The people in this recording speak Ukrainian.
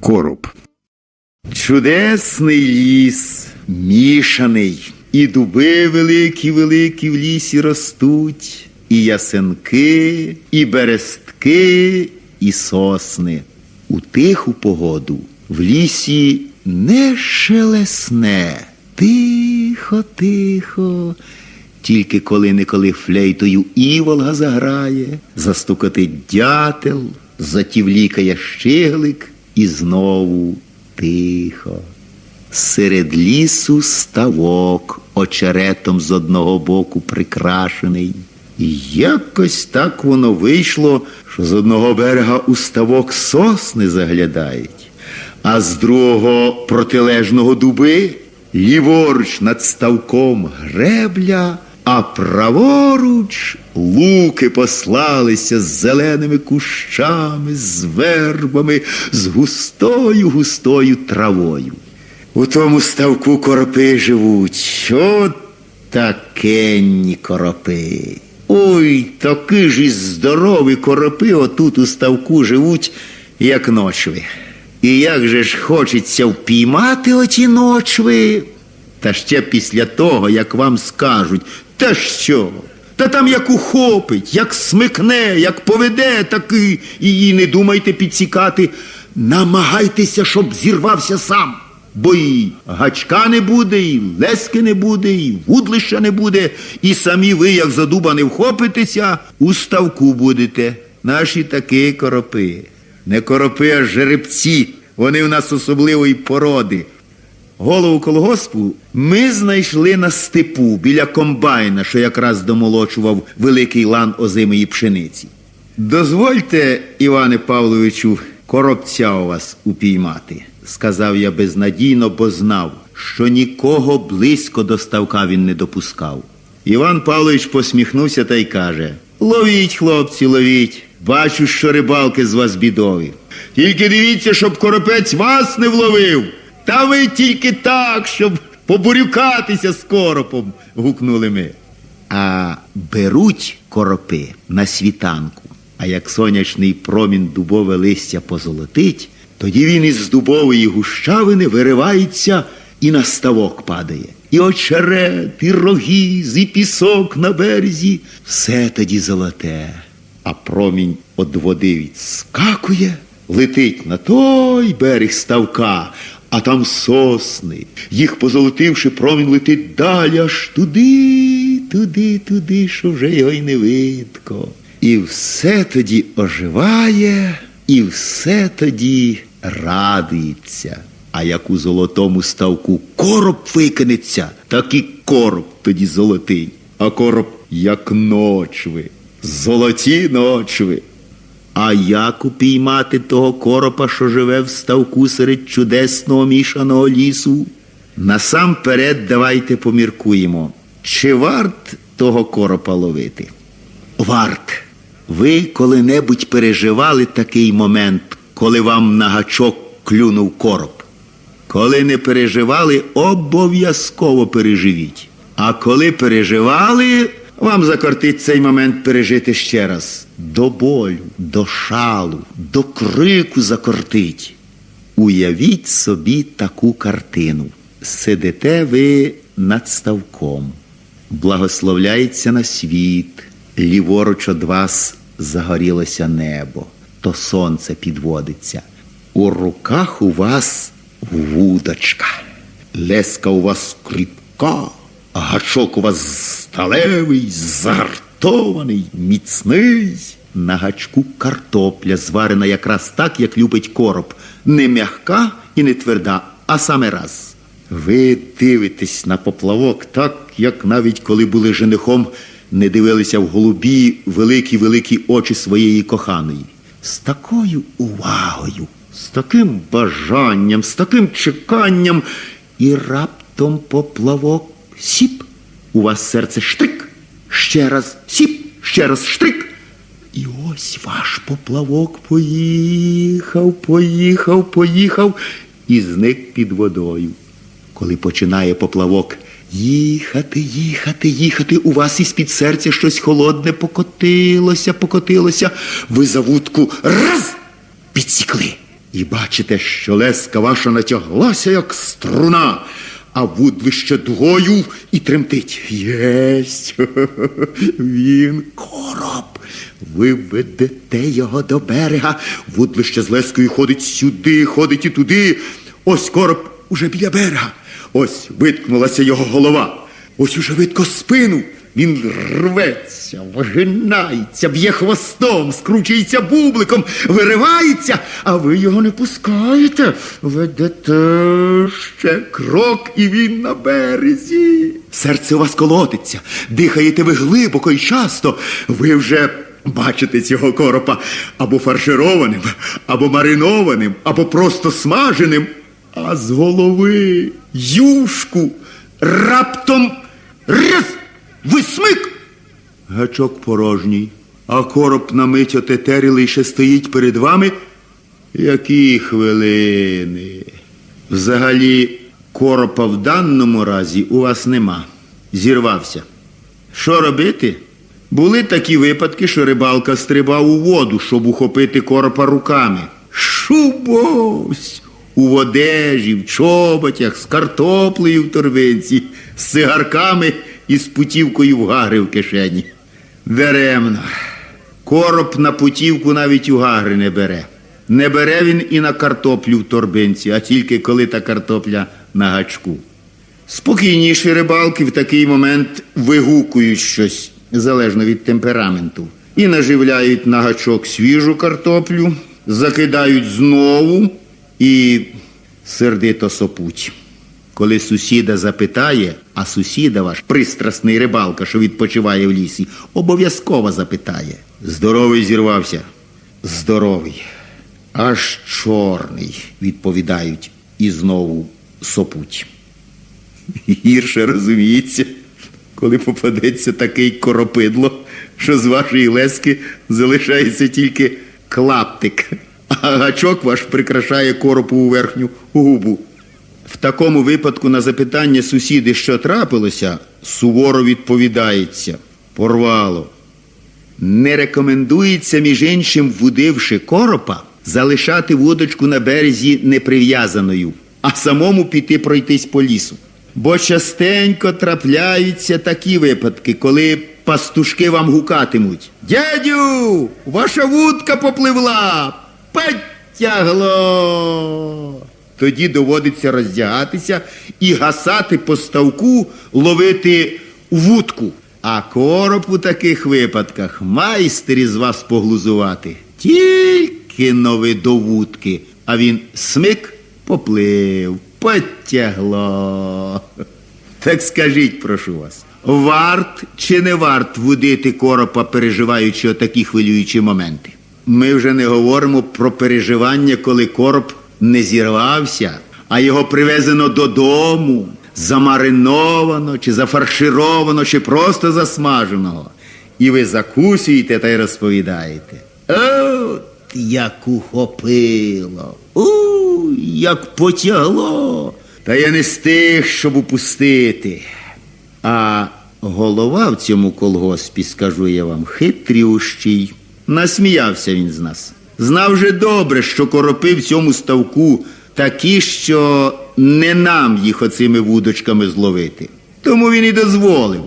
Короб. Чудесний ліс, мішаний, і дуби великі, великі в лісі ростуть, і ясенки, і берестки, і сосни. У тиху погоду в лісі не шелесне, тихо, тихо. Тільки коли-неколи флейтою іволга заграє, застукотить дятел, затівлікає щиглик і знову тихо. Серед лісу ставок очеретом з одного боку прикрашений. І якось так воно вийшло, що з одного берега у ставок сосни заглядають, а з другого протилежного дуби ліворуч над ставком гребля, а праворуч луки послалися з зеленими кущами, з вербами, з густою густою травою. У тому ставку коропи живуть. Що такенні коропи? Ой, такі ж і здорові коропи отут у ставку живуть, як ночви. І як же ж хочеться впіймати оті ночви? Та ще після того, як вам скажуть, та що? Та там як ухопить, як смикне, як поведе, так і, і, і не думайте підсікати. Намагайтеся, щоб зірвався сам. Бо і гачка не буде, і лески не буде, і вудлища не буде, і самі ви, як за дуба не вхопитеся, у ставку будете. Наші такі коропи. Не коропи, а жеребці. Вони в нас особливої породи. Голову колгоспу ми знайшли на степу біля комбайна, що якраз домолочував великий лан озимої пшениці. Дозвольте, Іване Павловичу, коробця у вас упіймати, сказав я безнадійно, бо знав, що нікого близько до ставка він не допускав. Іван Павлович посміхнувся та й каже: Ловіть, хлопці, ловіть. Бачу, що рибалки з вас бідові. Тільки дивіться, щоб коропець вас не вловив. Та ви тільки так, щоб побурюкатися з коропом, гукнули ми. А беруть коропи на світанку, а як сонячний промін дубове листя позолотить, тоді він із дубової гущавини виривається і на ставок падає. І очерет, і рогіз, і пісок на березі все тоді золоте. А промінь од води відскакує, летить на той берег ставка, а там сосни. Їх позолотивши, промінь летить далі, аж туди, туди, туди, що вже його й не видко. І все тоді оживає, і все тоді радується. А як у золотому ставку короб викинеться, так і короб тоді золотий, а короб як ночви, золоті ночви. А як упіймати того коропа, що живе в ставку серед чудесного мішаного лісу? Насамперед давайте поміркуємо, чи варт того коропа ловити? Варт. Ви коли-небудь переживали такий момент, коли вам на гачок клюнув короб? Коли не переживали, обов'язково переживіть. А коли переживали, вам закортить цей момент пережити ще раз. До болю, до шалу, до крику закортить. Уявіть собі таку картину. Сидите ви над ставком, благословляється на світ, ліворуч од вас загорілося небо, то сонце підводиться. У руках у вас вудочка, леска у вас кріпка, гачок у вас сталевий, загартований, міцний. На гачку картопля, зварена якраз так, як любить короб, не м'яка і не тверда, а саме раз. Ви дивитесь на поплавок так, як навіть коли були женихом, не дивилися в голубі великі великі очі своєї коханої. З такою увагою, з таким бажанням, з таким чеканням, і раптом поплавок сіп. У вас серце штрик, ще раз сіп, ще раз штрик. І ось ваш поплавок поїхав, поїхав, поїхав і зник під водою. Коли починає поплавок їхати, їхати, їхати, у вас із під серця щось холодне покотилося, покотилося. Ви за вудку раз підсікли. І бачите, що леска ваша натяглася, як струна, а вудлище двою і тремтить. Єсть, він короб. Ви ведете його до берега. Вудлище з лескою ходить сюди, ходить і туди. Ось короб уже біля берега. Ось виткнулася його голова. Ось уже видко спину. Він рветься, вигинається, б'є хвостом, скручується бубликом, виривається, а ви його не пускаєте. Ведете ще крок, і він на березі. Серце у вас колотиться, дихаєте ви глибоко і часто. Ви вже бачите цього коропа або фаршированим, або маринованим, або просто смаженим. А з голови юшку раптом раз висмик. Гачок порожній, а короб на мить отетерілий ще стоїть перед вами. Які хвилини. Взагалі, коропа в даному разі у вас нема. Зірвався. Що робити? Були такі випадки, що рибалка стрибав у воду, щоб ухопити коропа руками. Шубось! У одежі, в чоботях, з картоплею в торбинці, з цигарками і з путівкою в гагри в кишені. Даремно. Короб на путівку навіть у гагри не бере. Не бере він і на картоплю в торбинці, а тільки коли та картопля на гачку. Спокійніші рибалки в такий момент вигукують щось залежно від темпераменту. І наживляють на гачок свіжу картоплю, закидають знову і сердито сопуть. Коли сусіда запитає, а сусіда ваш пристрасний рибалка, що відпочиває в лісі, обов'язково запитає. Здоровий зірвався. Здоровий. Аж чорний, відповідають і знову сопуть. Гірше розуміється, коли попадеться такий коропидло, що з вашої лески залишається тільки клаптик, а гачок ваш прикрашає коропову верхню губу. В такому випадку на запитання сусіди, що трапилося, суворо відповідається порвало. Не рекомендується, між іншим, вудивши коропа, залишати вудочку на березі неприв'язаною, а самому піти пройтись по лісу. Бо частенько трапляються такі випадки, коли пастушки вам гукатимуть. Дядю, ваша вудка попливла, потягло. Тоді доводиться роздягатися і гасати по ставку, ловити вудку. А короб у таких випадках майстер із вас поглузувати. Тільки нови до вудки, а він смик поплив, потягло. Так скажіть, прошу вас, варт чи не варт вудити коропа, переживаючи отакі хвилюючі моменти? Ми вже не говоримо про переживання, коли короб не зірвався, а його привезено додому, замариновано, чи зафаршировано, чи просто засмаженого. І ви закусуєте та й розповідаєте. От як ухопило, у, як потягло. Та я не стиг, щоб упустити. А голова в цьому колгоспі, скажу я вам, хитрющий. Насміявся він з нас. Знав же добре, що коропи в цьому ставку такі, що не нам їх оцими вудочками зловити. Тому він і дозволив.